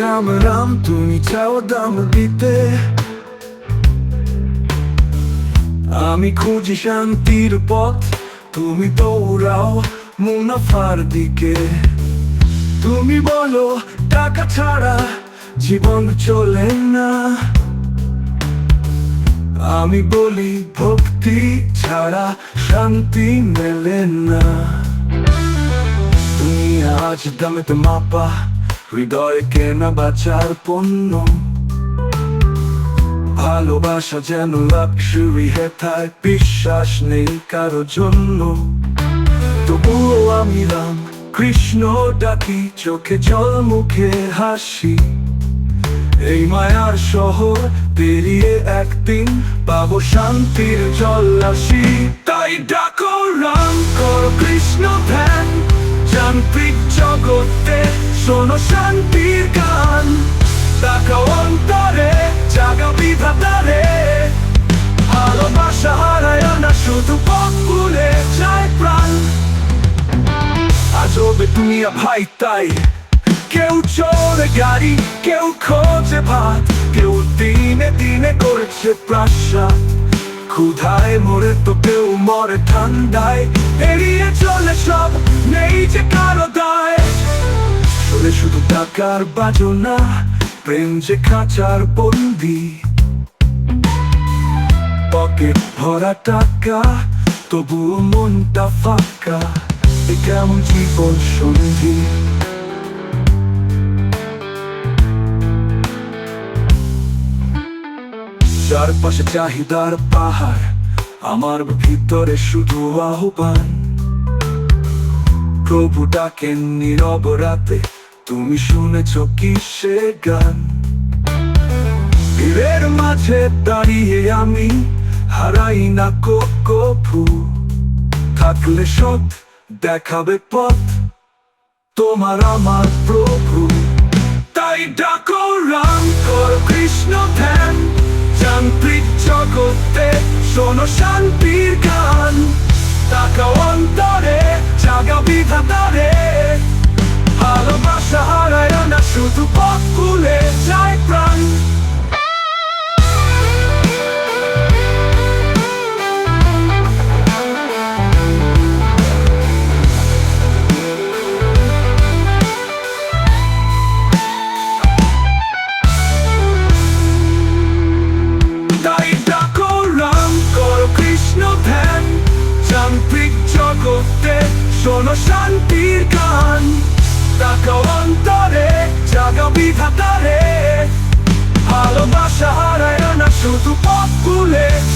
রাম রাম তুমি চাও দাম দিতে আমি খুঁজি শান্তির পথ তুমি দৌড়াও মুনাফার দিকে তুমি বলো টাকা ছাড়া জীবন চলে না আমি বলি ভক্তি ছাড়া শান্তি মেলে না তুমি আজ দামেতে মাপা হৃদয় কেনা বাচার পণ্য। ভালোবাসা যেন লাক্সুরি হেথায় বিশ্বাস নেই কারও জন্য। তবুও আমি রাম, কৃষ্ণ ডাকি, চোখে জল, মুখে হাসি। এই মায়ার শহর পেরিয়ে একদিন পাবো শান্তির জল্লাসি তাই ডাকো রাম, কর কৃষ্ণ ধ্যান জগতে শোনো শান্তির গান। তাকাও অন্তরে, জাগা বিধাতারে। ভালোবাসা হারায় না, শুধু পথ ভুলে যায় প্রাণ। আজবে দুনিয়া ভাই তাই। কেউ চলে গাড়ি, কেউ খোঁজে ভাত। কেউ দিনে দিনে করেছে প্রাসাদ। ক্ষুধায় মরে তো কেউ মরে, ঠান্ডায় এড়িয়ে চলে সব টাকার বাজনা, প্রেম যে খাঁচার বন্দি। পকেট ভরা টাকা তবু মনটা ফাঁকা। কেমন জীবন সন্ধি? চারপাশে চাহিদার পাহাড়, আমার ভিতরে শুধু আহ্বান। প্রভু ডাকেন নীরব রাতে তুমি শুনেছ কিসে গান? ভিড়ের মাঝে দাঁড়িয়ে আমি হারাই না কভু থাকলে সৎ দেখাবে পথ, তোমার আমার প্রভু। তাই ডাকো, রাম কর, কৃষ্ণ ধ্যান। যান্ত্রিক জগতে শোনো শান্তির গান। junto posso ler.